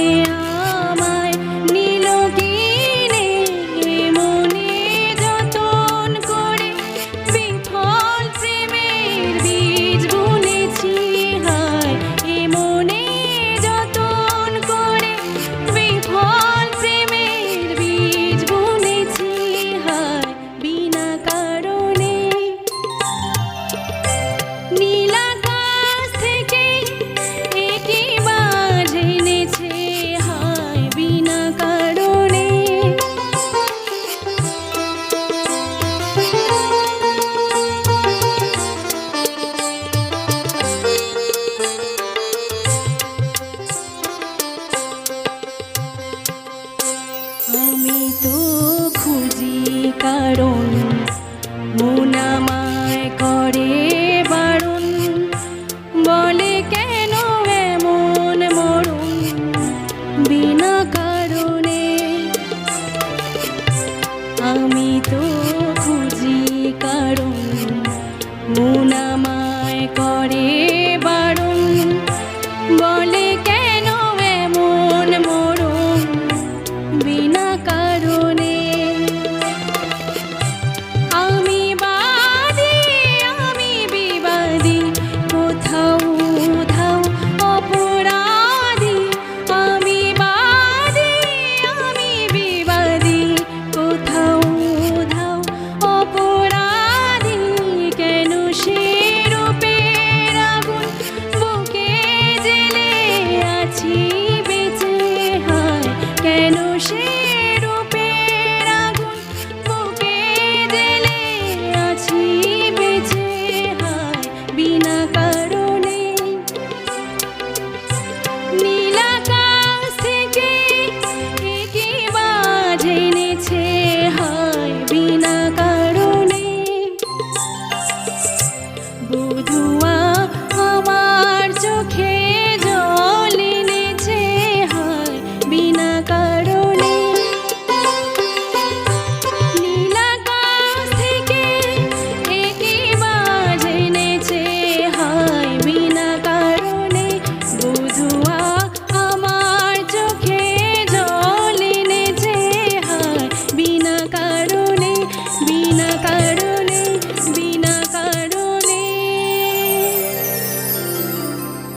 Maria. মুনামায় করে বারণ। বলে কেন এমন মরণ? বিনা কারণে। আমি তো খুঁজি কারণ।